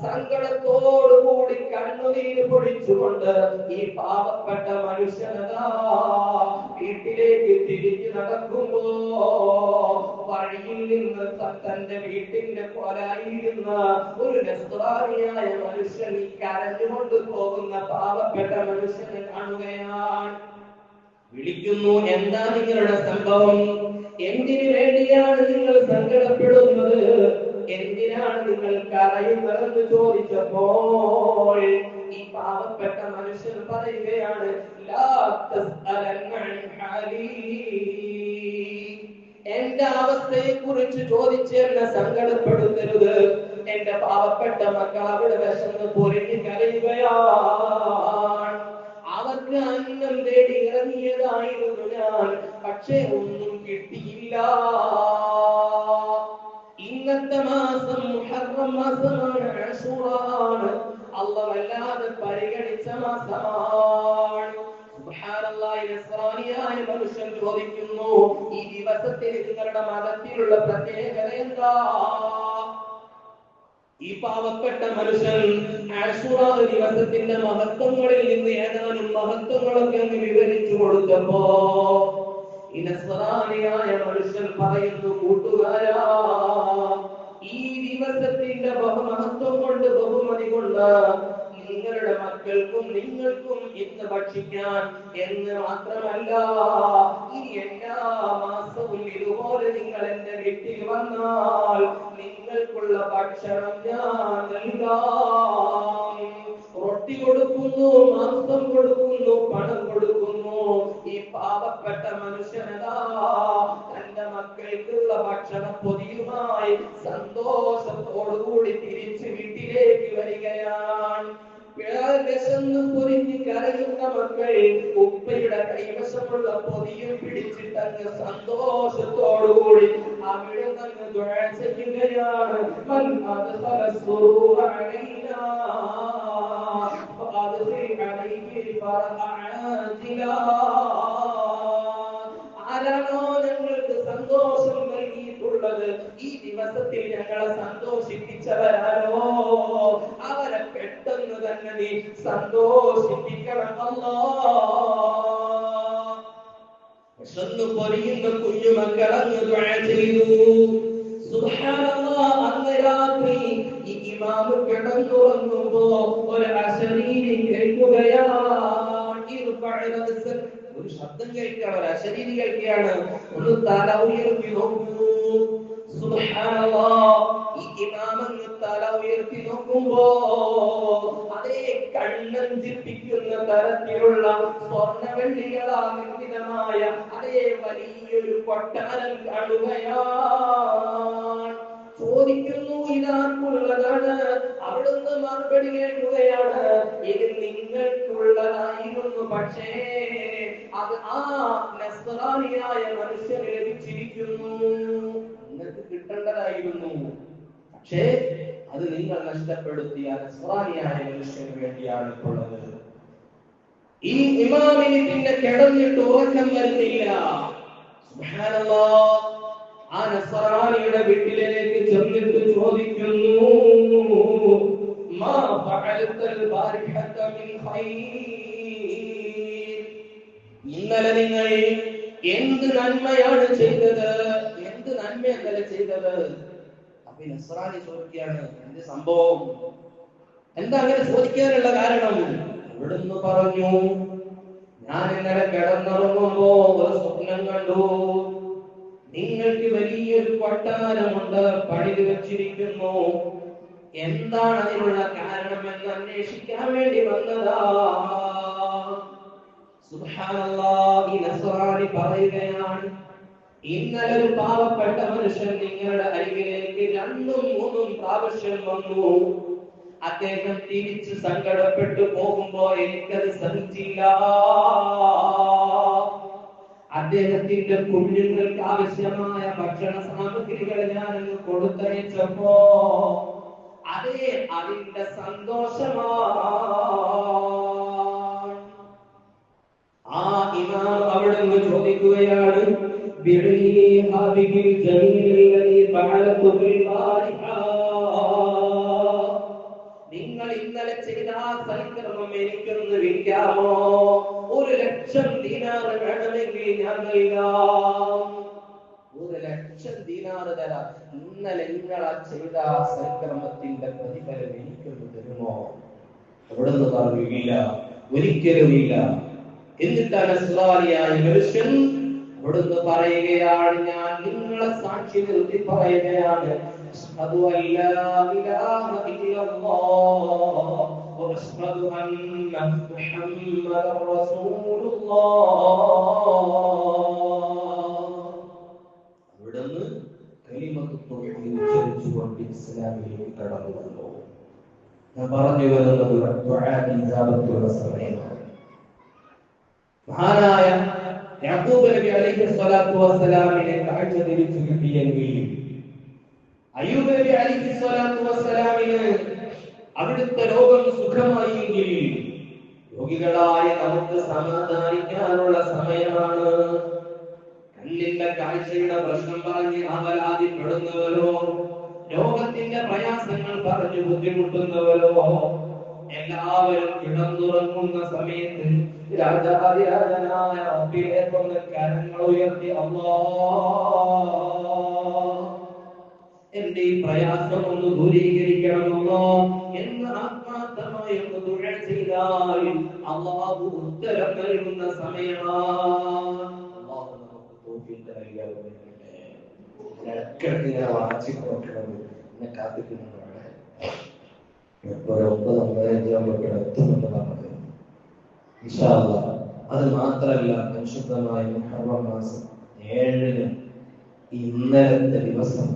സങ്കടത്തോടുകൂടി കണ്ണുനീര് പൊടിച്ചുകൊണ്ട് ഈ പാവപ്പെട്ട മനുഷ്യനതാ വീട്ടിലേക്ക് തിരിച്ചു നടക്കുമ്പോ വഴിയിൽ നിന്ന് തന്റെ വീട്ടിന്റെ പോലായിരുന്ന ഒരു നസ്രാനിയായ മനുഷ്യൻ ഈ കരഞ്ഞുകൊണ്ട് പോകുന്ന പാവപ്പെട്ട മനുഷ്യനെ കാണുകയാണ്. വിളിക്കുന്നു എന്താ നിങ്ങളുടെ സംഭവം? എന്തിനു വേണ്ടിയാണ് നിങ്ങൾ സങ്കടപ്പെടുന്നത്? എന്തിനാണ് നിങ്ങൾ കരയുന്നതെന്ന് ചോദിച്ചപ്പോൾ ഈ പാവപ്പെട്ട മനുഷ്യൻ പറയുകയാണ്. എന്റെ അവസ്ഥയെ കുറിച്ച് ചോദിച്ച് എന്നെ സങ്കടപ്പെടുത്തരുത്. എന്റെ പാവപ്പെട്ട മക്കൾ അവിടെ വിശന്ന് പൊരിഞ്ഞ് കരയുകയാണ്. അവർക്ക് അന്നം തേടി ഇറങ്ങിയതായിരുന്നു ഞാൻ പക്ഷേ ഒന്നും കിട്ടിയില്ല. ഇന്നത്തെ മാസം മുഹറം മാസമാണ് അല്ല വല്ലാതെ പരിഗണിച്ച മാസമാണ്. നസ്രാനിയായ മനുഷ്യൻ ചോദിക്കുന്നു ഈ ദിവസത്തിൽ നിങ്ങളുടെ മതത്തിലുള്ള പ്രത്യേകത എന്താ? ഈ പാവപ്പെട്ട മനുഷ്യൻ ആശുറാ ദിവസത്തിന്റെ മഹത്വങ്ങളിൽ നിന്ന് ഏതാനും മഹത്വങ്ങളൊക്കെ അങ്ങ് വിവരിച്ചു കൊടുത്തപ്പോ നസ്രാനിയായ മനുഷ്യൻ പറയുന്നു കൂട്ടുകാരാ ഈ ദിവസത്തിന്റെ ബഹുമഹത്വം കൊണ്ട് ബഹുമതി കൊണ്ട് നിങ്ങളുടെ മക്കൾക്കും നിങ്ങൾക്കും ഇന്ന് ഭക്ഷിക്കാൻ എന്ന് മാത്രമല്ല ഈ എല്ലാ മാസവും ഇതുപോലെ നിങ്ങൾ എന്റെ വീട്ടിൽ വന്നാൽ നിങ്ങൾക്കുള്ള ഭക്ഷണം ഞാൻ നൽകാം. റൊട്ടി കൊടുക്കുന്നു മാംസം കൊടുക്കുന്നു പണം കൊടുക്കുന്നു ഈ പാവപ്പെട്ട മനുഷ്യനതാ തന്റെ മക്കൾക്കുള്ള ഭക്ഷണം പൊതിയുമായി സന്തോഷത്തോടുകൂടി തിരിച്ച് വീട്ടിലേക്ക് വരികയാണ്. വിശന്ന് പൊരിഞ്ഞ് കരയുന്ന മക്കൾ ഉപ്പയുടെ കൈവശമുള്ള പൊതിയും പിടിച്ചിട്ടങ്ങ് സന്തോഷത്തോടുകൂടി അവിടെ നിന്ന് ദുഴ ചെയ്യുകയാണ് അലൈഹി ഫറഹ ആരാണോ ഞങ്ങൾക്ക് സന്തോഷം നൽകിയിട്ടുള്ളത് ഈ ദിവസത്തിൽ ഞങ്ങളെ സന്തോഷിപ്പിച്ചവരാണോ അവരെ പെട്ടെന്ന് തന്നെ നീ സന്തോഷിപ്പിക്കണം അല്ലാ വിശന്നു പൊരിയുന്ന കുഞ്ഞുമക്കളങ്ങ് ദുആ ചെയ്തു സുബ്ഹാനല്ലാഹ് അന്ന് രാത്രി ഇമാമ് കിടന്നുറങ്ങുമ്പോ ഒരു അശരീരി ഒരു ശബ്ദം ഒരു അശരീരി ഒരു തല ഉയർത്തി ഈ അതേ കണ്ണഞ്ചിപ്പിക്കുന്ന തരത്തിലുള്ള വലിയൊരു കൊട്ടാരം കാണുകയാ ചോദിക്കുന്നു ഇതാർക്കുള്ളതാണ് അവിടുന്ന് മറുപടി കേൾക്കുകയാണ്. ഇത് നിങ്ങൾക്കുള്ളതായിരുന്നു. പക്ഷേ അത് ആ നസ്രാനിയായ മനുഷ്യന് ലഭിച്ചിരിക്കുന്നു. നിങ്ങൾക്ക് കിട്ടേണ്ടതായിരുന്നു. പക്ഷേ അത് നിങ്ങൾ നഷ്ടപ്പെടുത്തിയ നസ്രാനിയായ മനുഷ്യന് വേണ്ടിയാണ് ഇപ്പോൾ ഈ ഇമാമിന് പിന്നെ കിടന്നിട്ട് ഉറക്കം വരുന്നില്ല. സുബ്ഹാനല്ലാഹ്. ആ നസറാനിയുടെ വീട്ടിലേക്ക് ചെന്നിട്ട് ചോദിക്കുന്നു ഇന്നലെ നിങ്ങൾ എന്ത് നന്മയാണ് ചെയ്തത്? എന്ത് നന്മ ഇന്നലെ ചെയ്തത്? അപ്പൊ നസ്രാനി ചോദിക്കുകയാണ് എന്ത് സംഭവം? എന്താ അങ്ങനെ ചോദിക്കാനുള്ള കാരണം? ഇവിടുന്ന് പറഞ്ഞു ഞാൻ ഇന്നലെ കിടന്നുറങ്ങുമ്പോ ഒരു സ്വപ്നം കണ്ടു. നിങ്ങൾക്ക് വലിയൊരു കൊട്ടാരമുണ്ട് പണിത് വെച്ചിരിക്കുന്നു. എന്താണ് അതിനുള്ള കാരണം എന്ന് അന്വേഷിക്കാൻ വേണ്ടി വന്നതാ? പറയുകയാണ്. ഇന്നലെ ഒരു പാവപ്പെട്ട മനുഷ്യൻ നിങ്ങളുടെ അരികിലേക്ക് രണ്ടും മൂന്നും പ്രാവശ്യം വന്നു. അദ്ദേഹം തിരിച്ച് സങ്കടപ്പെട്ടു പോകുമ്പോ എനിക്കത് സഹിച്ചില്ല അദ്ദേഹത്തിന്റെ കുഞ്ഞുങ്ങൾക്ക് ആവശ്യമായ ഭക്ഷണ സാമഗ്രികൾ ഞാനങ്ങ് കൊടുത്തയച്ചപ്പോ അതേ അതിന്റെ സന്തോഷമാ ആ ഇമാം അവിടെ നിന്ന് ചോദിക്കുകയാണ് നിങ്ങൾ ഇന്നലെ ചെയ്ത ആ സൽക്കർമ്മം എനിക്കൊന്ന് വിളിക്കാമോ ഒരു ലക്ഷം ദീനാറ് വേണമെങ്കിൽ ഞാൻ നൽകാം ഒരു ലക്ഷം ദീനാറ് തരാം. ഇന്നലെ നിങ്ങളാ ചെയ്ത ആ സൽക്കർമ്മത്തിന്റെ പ്രതിഫലം എനിക്കൊന്ന് തരുമോ? അവിടുന്ന് പറഞ്ഞില്ല ഒരിക്കലുമില്ല എന്നിട്ടാണ് ഇസ്രാലിയായ മനുഷ്യൻ പറയുകയാണ് ഞാൻ നിങ്ങളെ സാക്ഷി നിർത്തി പറയുകയാണ്. അഷ്ഹദു അല്ലാ ഇലാഹ محمدا رسول الله. അവിടുന്ന് ഉച്ചരിച്ചുകൊണ്ട് ഇസ്ലാമിലേക്ക് കടന്നു വന്നു ഞാൻ പറഞ്ഞു വരുന്നത് സമയമാണ്. മഹാനായ യാക്കൂബ് നബി അലൈഹി സ്വലാത്തു വസ്സലാമിനെ കാഴ്ച തിരിച്ചു കിട്ടിയെങ്കിൽ അയ്യൂബ് നബി അലൈഹി സ്വലാത്തു വസ്സലാമിന് അവിടുത്തെ ലോകം സുഖമായെങ്കിൽ രോഗികളായ നമുക്ക് സമാധാനിക്കാനുള്ള സമയമാണ്. കണ്ണിന്റെ കാഴ്ചയുടെ പ്രശ്നം പറഞ്ഞ് അപരാധിപ്പെടുന്നവരോ ലോകത്തിന്റെ പ്രയാസങ്ങൾ പറഞ്ഞു ബുദ്ധിമുട്ടുന്നവരോ എല്ലാവരും കിടന്നുറങ്ങുന്ന സമയത്ത് രാജാതിരാജനായ റബ്ബിലേക്കൊന്ന് കരങ്ങൾ ഉയർത്തി അല്ലാ എന്റെ ഈ പ്രയാസം ഒന്ന് ദൂരീകരിക്കണമല്ലോ എന്ന് ആത്മാർത്ഥമായി ഒന്ന് തുഴ ചെയ്താൽ അള്ളാഹു ഉത്തരം നൽകുന്ന സമയമാണ്. അത് മാത്രല്ല പരിശുദ്ധമായ മുഹറം ഏഴിന് ഇന്നലത്തെ ദിവസം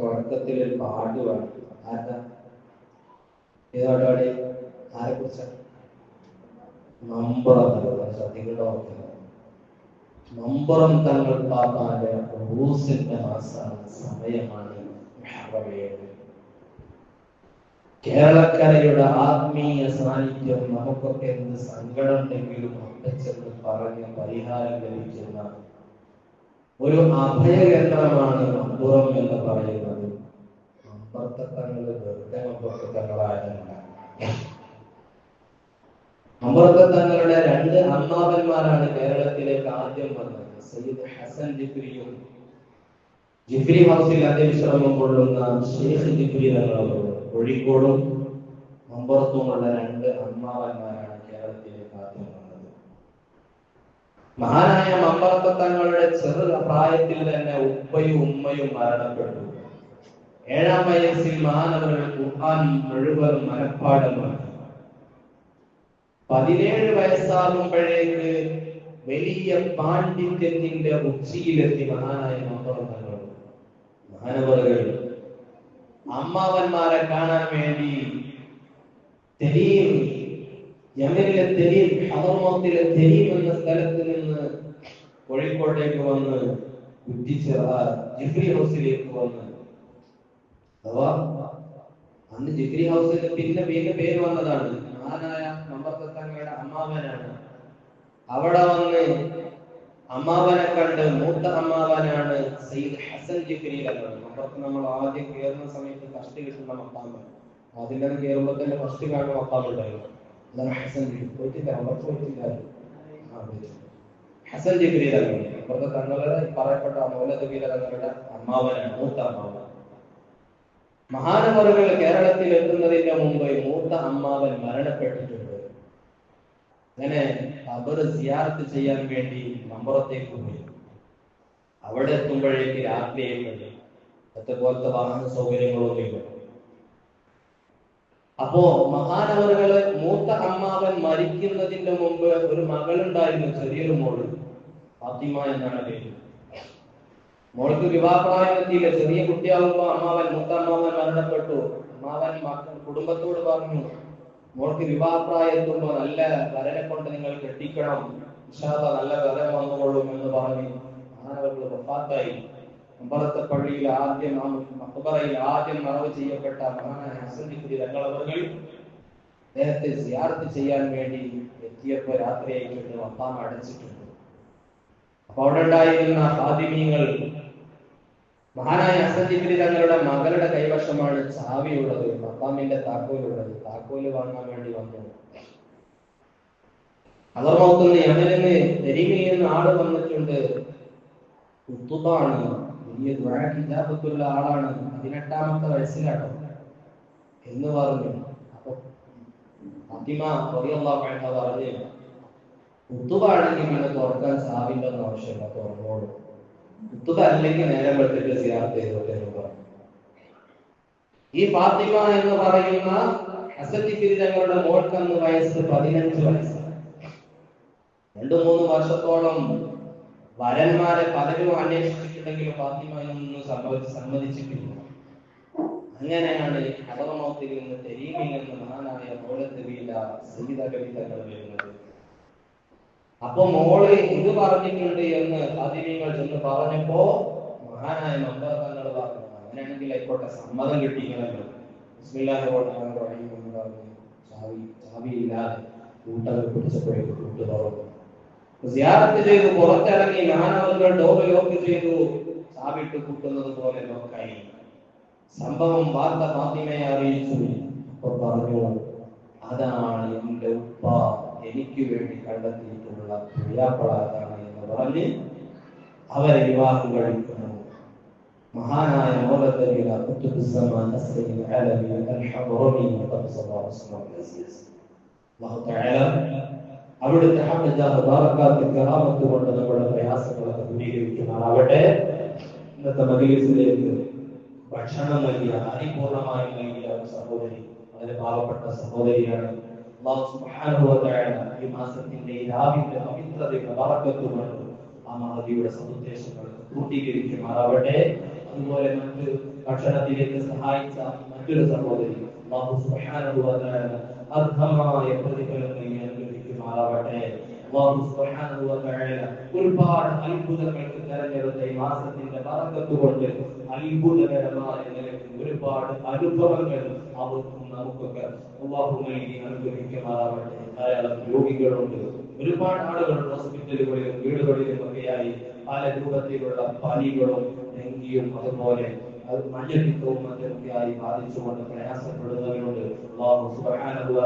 തുടക്കത്തിൽ ഒരു പാട്ട് പാടി ആരുടെ ഏതോടെ പാടി ആരെ കുറിച്ച? നമ്പറം ശ്രദ്ധിക്കേണ്ട ഓർക്കുന്നത് നമ്പറം തങ്ങൾ പാപ്പാന്റെ റൂസിന്റെ മാസമാണ് സമയമാണ് കേരളക്കരയുടെ ആത്മീയ സാന്നിധ്യം നമുക്കൊക്കെ എന്ത് സങ്കടം ഉണ്ടെങ്കിലും അപ്പച്ചെന്ന് പറഞ്ഞ് പരിഹാരം ലഭിക്കുന്ന ഒരു അഭയകേന്ദ്രമാണ് മമ്പുറം എന്ന് പറയുന്നത്. മമ്പത്തങ്ങൾ വെറുതെ മമ്പത്തങ്ങളായതല്ല മമ്പത്തങ്ങളുടെ രണ്ട് അമ്മാവന്മാരാണ് കേരളത്തിലേക്ക് ആദ്യം വന്നത്. സയ്യിദ് ഹസൻ ജിഫ്രിയും ജിഫ്രി ഹൗസിൽ അന്ത്യവിശ്രമം കൊള്ളുന്ന ഷെയ്ഖ് ജിഫ്രി തങ്ങളും കോഴിക്കോടും മമ്പുറത്തുമുള്ള രണ്ട് അമ്മാവന്മാരാണ് കേരളത്തിലേക്ക് ആദ്യം വന്നത് മഹാനായ മമ്പറത്ത തങ്ങളുടെ ചെറു പ്രായത്തിൽ തന്നെ ഉപ്പയും ഉമ്മയും മരണപ്പെട്ടു. ഏഴാം വയസ്സിൽ മഹാനവർ ഖുർആൻ പതിനേഴ് വയസ്സാകുമ്പോഴേക്ക് വലിയ പാണ്ഡിത്യത്തിന്റെ ഉച്ചിയിലെത്തി മഹാനായ മമ്പറത്തങ്ങൾ. മഹാനവറുകൾ അമ്മാവന്മാരെ കാണാൻ വേണ്ടി തെരീം യമനിലെ തെരീം ഹവർമത്തിലെ തെരീം എന്ന സ്ഥലത്ത് നിന്ന് കോഴിക്കോട്ടേക്ക് വന്ന് കുറ്റിച്ചിറ ജിഫ്രി ഹൗസിലേക്ക് വന്ന്. അഥവാ അന്ന് ജിഫ്രി ഹൗസിൽ പിന്നെ പിന്നെ പേര് വന്നതാണ്. മഹാനായ നമ്പർത്തങ്ങളുടെ അമ്മാവനാണ്. അവിടെ വന്ന് അമ്മാവനെ കണ്ട് മൂത്ത അമ്മാവനാണ് സയ്യിദ് ഹസൻ ജിഫ്രി എന്നാണ് നമ്മൾ ആദ്യം കയറുന്ന സമയത്ത് ഫസ്റ്റ് കിട്ടുന്ന മക്കാമ് അതിന്റെ കയറുമ്പോൾ തന്നെ ഫസ്റ്റ് കാണുന്ന മക്കാമുണ്ടായിരുന്നു. അതാണ് ഹസൻ ജിഫ്രി. പോയിട്ടില്ല അവർക്ക് പോയിട്ടില്ല. ആ, പോയിട്ടില്ല. ഹസൻ തങ്ങൾ അപ്പുറത്തെ തങ്ങളുടെ പറയപ്പെട്ട മൗലതബീര തങ്ങളുടെ അമ്മാവനാണ് മൂത്ത അമ്മാവൻ. മഹാനവറുകൾ കേരളത്തിൽ എത്തുന്നതിന്റെ മുമ്പ് മൂത്ത അമ്മാവൻ മരണപ്പെട്ടിട്ടുണ്ട്. അങ്ങനെ ഖബർ സിയാർത്ത് ചെയ്യാൻ വേണ്ടി മമ്പുറത്തേക്ക് പോയി. അവിടെ എത്തുമ്പോഴേക്ക് രാത്രി ഇന്നത്തെ പോലത്തെ വാഹന സൗകര്യങ്ങളൊന്നുമില്ല അപ്പോ മഹാനവറുകൾ മൂത്ത അമ്മാവൻ മരിക്കുന്നതിന്റെ മുമ്പ് ഒരു മകളുണ്ടായിരുന്നു ചെറിയൊരു മോൾ. ഫാത്തിമ എന്നാണ് പേര്. മോൾക്ക് വിവാഹപ്രായത്തിയില്ല ചെറിയ കുട്ടിയാകുമ്പോൾ അമ്മാവൻ മൂത്ത അമ്മാവൻ മരണപ്പെട്ടു. അമ്മാവൻ മക്കൾ കുടുംബത്തോട് പറഞ്ഞു മോൾക്ക് വിവാഹപ്രായത്തുമ്പോൾ നല്ല വരനെ കൊണ്ട് നിങ്ങൾ കെട്ടിക്കണം. വിശാല നല്ല വരൻ വന്നുകൊള്ളും എന്ന് പറഞ്ഞു. മഹാനവർക്ക് വഫാത്തായി. അമ്പലത്തെ പള്ളിയിൽ ആദ്യം മക്ബറയിൽ ആദ്യം മറവ് ചെയ്യപ്പെട്ട മഹാനായ ഹസനിക്കുരി തങ്ങളവർ നേരത്തെ സിയാർത്ത് ചെയ്യാൻ വേണ്ടി എത്തിയപ്പോൾ രാത്രിയായിക്കൊണ്ട് വഫാം അടച്ചിട്ടുണ്ട്. അപ്പൊ അവിടെ ഉണ്ടായിരുന്ന ഹാദിമീങ്ങൾ മഹാനായ അസജിബിരി തങ്ങളുടെ മകളുടെ കൈവശമാണ് ചാവിയുള്ളത് മക്കാമിന്റെ താക്കോലുള്ളത്. താക്കോൽ വാങ്ങാൻ വേണ്ടി വന്നു. അവർ നോക്കുന്ന യമനിന്ന് നിന്ന് ആൾ വന്നിട്ടുണ്ട്. കുത്തുബാണ് വലിയ ദ്വാരക്കിജാബത്തുള്ള ആളാണ്. പതിനെട്ടാമത്തെ വയസ്സിലാണ് എന്ന് പറഞ്ഞു. അപ്പൊ ഫാത്തിമ റളിയല്ലാഹു പറഞ്ഞു കുത്തുബാണെങ്കിൽ നിങ്ങൾ തുറക്കാൻ സാവില്ലെന്ന് ആവശ്യമില്ല തുറന്നോളൂ. കുത്തുക അല്ലെങ്കിൽ നേരം വെട്ടിട്ട് സിയാർത്ത് ചെയ്തോട്ടെ പറഞ്ഞു. ഈ ഫാത്തിമ എന്ന് പറയുന്ന മോൾക്ക് മോൾക്കന്ന് വയസ്സ് പതിനഞ്ച് വയസ്സ് രണ്ടു മൂന്ന് വർഷത്തോളം വരന്മാരെ പലരും അന്വേഷിച്ചിട്ടുണ്ടെങ്കിലും ഫാത്തിമ ഒന്നും സംഭവിച്ച് സമ്മതിച്ചിട്ടില്ല. അങ്ങനെയാണ് അപകമൗത്തിൽ നിന്ന് തെരീമിൽ നിന്ന് മഹാനായ മോളത്തെറിയില്ല സംഗീത കവിതകൾ വരുന്നത് അപ്പൊ മോൾ ഇത് പറഞ്ഞിട്ടുണ്ട് എന്ന് അതിനിങ്ങൾ ചെന്ന് പറഞ്ഞപ്പോ മഹാനായ മമ്പർ തങ്ങൾ പറഞ്ഞു അങ്ങനെയാണെങ്കിൽ ആയിക്കോട്ടെ സമ്മതം കിട്ടിക്കണല്ലോ ബിസ്മില്ലാഹി റഹ്മാനിർ റഹീം എന്ന് പറഞ്ഞു. ചാവി ചാവി ഇല്ലാതെ കൂട്ടകൾ പിടിച്ചപ്പോഴേക്ക് കൂട്ട് തുറന്നു. സിയാറത്ത് ചെയ്തു പുറത്തിറങ്ങി മഹാനവറുകൾ ഡോറ് ലോക്ക് ചെയ്തു. ചാവിട്ട് കൂട്ടുന്നത് പോലെ ലോക്കായി സംഭവം വാർത്ത ഫാത്തിമയെ അറിയിച്ചു. അപ്പൊ പറഞ്ഞു അതാണ് എന്റെ ഉപ്പ. എനിക്ക് വേണ്ടി കണ്ടെത്തിയിട്ടുള്ള പിഴാപ്പളാതാണ് എന്ന് പറഞ്ഞ് അവരെ വിവാഹം കഴിക്കുന്നു. മഹാനായ മൗലത്തലിയ കുത്തുബുസ്സമാൻ നസ്രിൽ അലവി അൽ-ഹബ്റമി ഖദ്സല്ലാഹു വസ്ലം അസീസ് അല്ലാഹു തആല അവിടുത്തെ കറാമത്ത് കൊണ്ട് നമ്മുടെ പ്രയാസങ്ങളൊക്കെ ദൂരീകരിക്കുമാറാവട്ടെ. ഇന്നത്തെ മദീസിലേക്ക് ഭക്ഷണം നൽകിയ അതിപൂർണമായി നൽകിയ ഒരു സഹോദരി വളരെ പാവപ്പെട്ട സഹോദരിയാണ് അല്ലാഹു സുബ്ഹാനഹു വ തആല ഈ മാസത്തിന്റെ ഈ രാവിന്റെ പവിത്രതയുടെ ബറക്കത്ത് കൊണ്ട് ആ മഹദിയുടെ സതുദ്ദേശങ്ങൾ പൂർത്തീകരിക്കുമാറാവട്ടെ. അതുപോലെ മറ്റ് ഭക്ഷണത്തിലേക്ക് സഹായിച്ച മറ്റൊരു സഹോദരി അല്ലാഹു സുബ്ഹാനഹു വ തആല അർഹമായ പ്രതിഫലം നൽകി അനുഗ്രഹിക്കുമാറാവട്ടെ. അല്ലാഹു സുബ്ഹാനഹു വ തആല ഒരുപാട് അത്ഭുതങ്ങൾക്ക് തെരഞ്ഞെടുത്ത ഈ മാസത്തിന്റെ ബറക്കത്ത് കൊണ്ട് അത്ഭുതകരമായ നിലക്കും ഒരുപാട് അനുഭവങ്ങൾ അവർക്കും നമുക്കൊക്കെ അള്ളാഹു നൽകി അനുഗ്രഹിക്കുമാറാവട്ടെ. ധാരാളം രോഗികളുണ്ട്. ഒരുപാട് ആളുകൾ ഹോസ്പിറ്റലുകളിലും വീടുകളിലും ഒക്കെയായി പല രൂപത്തിലുള്ള പനികളും ഡെങ്കിയും അതുപോലെ അത് മഞ്ഞപ്പിത്തവും മറ്റൊക്കെയായി ബാധിച്ചുകൊണ്ട് പ്രയാസപ്പെടുന്നവരുണ്ട്. അള്ളാഹു സുബ്ഹാനഹു വ